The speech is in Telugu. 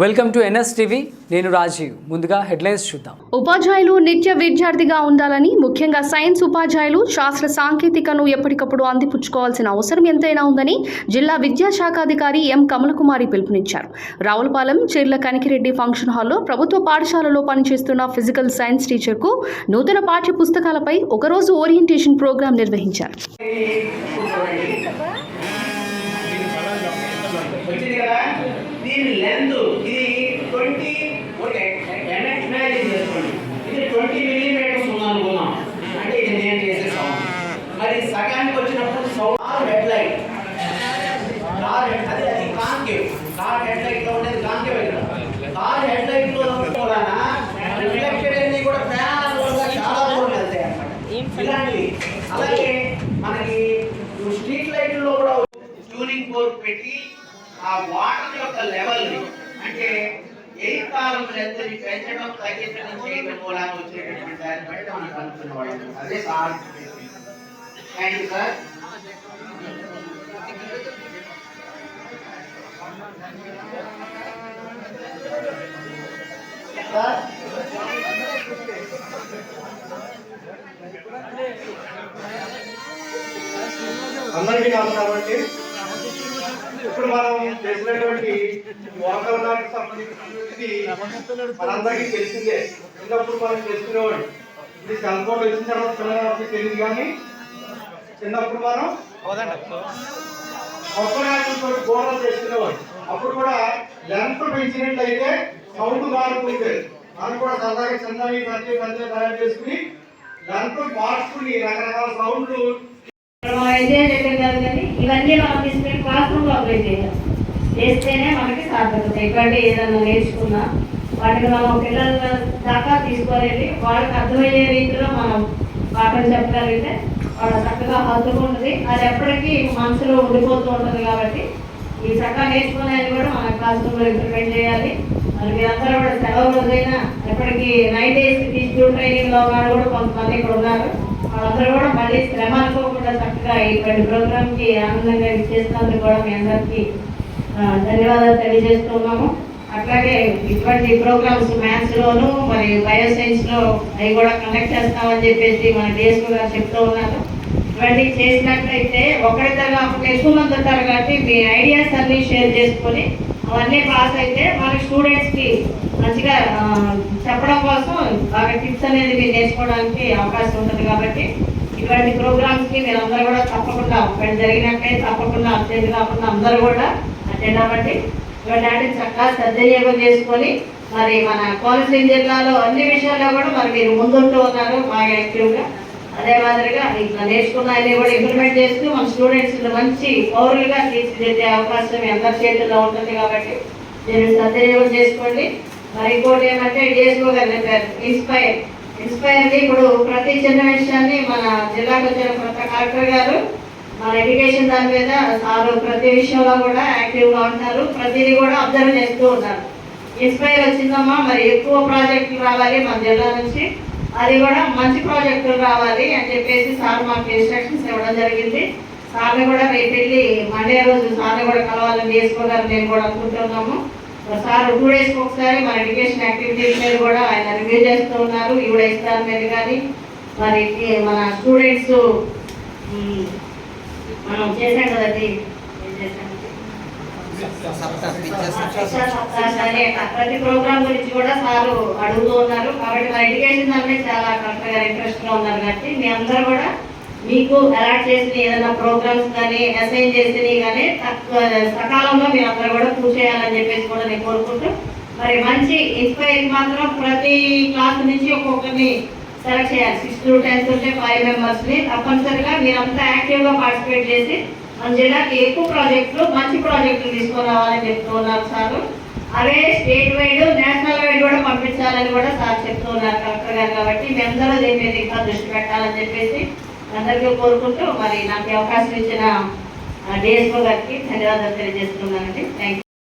Welcome to NS TV. నేను రాజీవ్. ముందుగా హెడ్లైన్స్ చూద్దాం. ఉపాధ్యాయులు నిత్య విద్యార్థిగా ఉండాలని ముఖ్యంగా సైన్స్ ఉపాధ్యాయులు శాస్త్ర సాంకేతికను ఎప్పటికప్పుడు అందిపుచ్చుకోవాల్సిన అవసరం ఎంతైనా ఉందని జిల్లా విద్యాశాఖాధికారి ఎం. కమలకుమారి పిలుపునిచ్చారు. రావులపాలెం చెర్ల కనికిరెడ్డి ఫంక్షన్ హాల్లో ప్రభుత్వ పాఠశాలలో పనిచేస్తున్న ఫిజికల్ సైన్స్ టీచర్కు నూతన పాఠ్య పుస్తకాలపై ఒకరోజు ఓరియంటేషన్ ప్రోగ్రాం నిర్వహించారు. మరి సగానికి వచ్చినప్పుడు sound car head light car head అది అది కాంకేవ్ కార్ హెడ్ లైట్లో ఉండేది కాంకేవ్ కదా కార్ హెడ్ లైట్లో కూడా రిఫ్లెక్టెడ్ అన్ని కూడా ప్రయాణాలుగా చాలా దూరం వెళ్తాయి అన్నమాట. ఇలాంటివి. అలాగే మనకి స్ట్రీట్ లైట్లో కూడా ట్యూనింగ్ బోర్డ్ పెట్టి ఆ వాటర్ యొక్క లెవెల్ అంటే ఎయిర్ కాలం లెంత్ పెంచడం తగ్గించడం చేయడం మూలాన వచ్చేటటువంటి దాన్ని బట్టి మనం కనుక్కున్న వాళ్ళం. అదే sir thank you sir sir అందరికీ నమస్కారం అండి. ఇప్పుడు మనం చేసినటువంటి వాతావరణానికి సంబంధించినది మనందరికీ తెలిసిందే. చిన్నప్పుడు మనం చేసుకునేవాడు ఇది సెల్ ఫోన్ వచ్చిన తర్వాత పిల్లలకి తెలియదు కానీ చిన్నప్పుడు మనం కొబ్బరితో గోడలు చేసుకునేవాడు అప్పుడు కూడా లెంత్ పెంచినట్లయితే సౌండ్ మారుతుంది మనం కూడా సరదాగా చిన్నవి పెద్ద పెద్ద తయారు చేసుకుని లెంత్ మార్చుకుని రకరకాల సౌండ్లు ఇవన్నీ మనం తీసుకుని క్లాస్ రూమ్లో అప్లై చేయాలి. చేస్తేనే మనకి సార్థకత ఎక్కడ ఏదన్నా నేర్చుకున్నా వాటిని మనం పిల్లల దాకా తీసుకొని వాళ్ళకి అర్థమయ్యే రీతిలో మనం పాఠం చెప్పగలిగితే చక్కగా హత్తుకుంటుంది అది ఎప్పటికీ మనసులో ఉండిపోతూ ఉంటుంది కాబట్టి ఈ చక్కగా నేర్చుకునేది కూడా మన క్లాస్ రూమ్ ఇంప్లిమెంట్ చేయాలి. మరి మీరందరూ కూడా సెలవు రోజైనా ఎప్పటికీ నైన్ డేస్ టీచర్ ట్రైనింగ్లో వాళ్ళు కూడా కొంతమంది ఇక్కడ ఉన్నారు. వాళ్ళందరూ కూడా మళ్ళీ శ్రమ అనుకోకుండా చక్కగా ఇటువంటి ప్రోగ్రామ్కి ఆనందంగా చేస్తున్నందుకు కూడా మీ అందరికీ ధన్యవాదాలు తెలియజేస్తున్నాము అట్లాగే ఇటువంటి ప్రోగ్రామ్స్ మ్యాథ్స్ లోను మరి బయో సైన్స్లో అవి కూడా కండక్ట్ చేస్తామని చెప్పేసి మన డిఎస్పీ గారు చెప్తూ ఉన్నారు. ఇవన్నీ చేసినట్లయితే ఒకరిద్దరు కాకుండా ఎక్కువ మంది ఉంటారు కాబట్టి మీ ఐడియాస్ అన్ని షేర్ చేసుకొని అవన్నీ పాస్ అయితే మన స్టూడెంట్స్కి మంచిగా చెప్పడం కోసం బాగా టిప్స్ అనేది మీరు నేర్చుకోవడానికి అవకాశం ఉంటుంది కాబట్టి ఇటువంటి ప్రోగ్రామ్స్కి మీరు అందరూ కూడా తప్పకుండా ఒకటి జరిగినట్లయితే తప్పకుండా అటెండ్ కాకుండా అందరూ కూడా అటెండ్ అవ్వండి. ఇటువంటి చక్కగా సద్వినియోగం చేసుకొని మరి మన కోనసీమ జిల్లాలో అన్ని విషయాల్లో కూడా మరి మీరు ముందుంటూ ఉన్నారు బాగా యాక్టివ్గా. అదే మాదిరిగా ఇట్లా నేర్చుకున్న అన్ని కూడా ఇంప్లిమెంట్ చేస్తూ మన స్టూడెంట్స్ని మంచి పౌరులుగా తీర్చిదిద్దే అవకాశం మీ అందరి చేతుల్లో ఉంటుంది కాబట్టి దీన్ని సద్వినియోగం చేసుకోండి. మరి ఇంకోటి ఏమంటే డిఎస్ఓ గారు చెప్పారు ఇన్స్పైర్ ఇన్స్పైర్ ఇప్పుడు ప్రతి చిన్న విషయాన్ని మన జిల్లాకు వచ్చిన కొత్త కలెక్టర్ గారు మన ఎడ్యుకేషన్ దాని మీద సార్ ప్రతి విషయంలో కూడా యాక్టివ్గా ఉంటారు. ప్రతిదీ కూడా అబ్జర్వ్ చేస్తూ ఉంటారు. ఇన్స్పైర్ వచ్చిందమ్మా మరి ఎక్కువ ప్రాజెక్టులు రావాలి మన జిల్లా నుంచి. అది కూడా మంచి ప్రాజెక్టులు రావాలి అని చెప్పేసి సార్ మాకు ఇన్స్ట్రక్షన్స్ ఇవ్వడం జరిగింది. సార్ని కూడా రేపు వెళ్ళి మండే రోజు సార్ని కూడా కలవాలని చేసుకోగలరు మేము కూడా అనుకుంటున్నాము. సార్ టూ డేస్కి ఒకసారి మన ఎడ్యుకేషన్ యాక్టివిటీస్ మీద కూడా ఆయన రివ్యూ చేస్తూ ఉన్నారు. ఈవిడ ఇస్తారు మీద కానీ మరి మన స్టూడెంట్స్ మనం చేసాం కదండి ఏం సరే, ప్రతి ప్రోగ్రామ్ గురించి కూడా సారు అడుగుతూ ఉన్నారు. కాబట్టి మా ఎడ్యుకేషన్ దాని చాలా కరెక్ట్గా ఇంట్రెస్ట్గా ఉన్నారు కాబట్టి మీ అందరూ కూడా మీకు అలాట్ చేసిన ఏదైనా ప్రోగ్రామ్స్ కానీ అసైన్ చేసినవి కానీ తక్కువ సకాలంలో మీరు అందరూ కూడా పూర్తి చేయాలని చెప్పేసి కూడా నేను కోరుకుంటూ మరి మంచి ఇన్స్పైరింగ్ మాత్రం ప్రతి క్లాస్ నుంచి ఒక్కొక్కరిని సెలెక్ట్ చేయాలి. సిక్స్ టు టెన్త్ ఉంటే ఫైవ్ మెంబర్స్ని తప్పనిసరిగా మీరంతా యాక్టివ్గా పార్టిసిపేట్ చేసి మన జిల్లాకి ఎక్కువ ప్రాజెక్టులు మంచి ప్రాజెక్టులు తీసుకురావాలని చెప్తున్నారు సార్. అవే స్టేట్ వైడ్ నేషనల్ వైడ్ కూడా పంపించాలని కూడా సార్ చెప్తున్నారు కలెక్టర్ గారు కాబట్టి మేమందరూ అందరూ దీని మీద ఇంకా దృష్టి పెట్టాలని చెప్పేసి అందరికీ కోరుకుంటూ మరి నాకు అవకాశం ఇచ్చిన డిఎస్ఓ గారికి ధన్యవాదాలు తెలియజేస్తున్నానండి. థ్యాంక్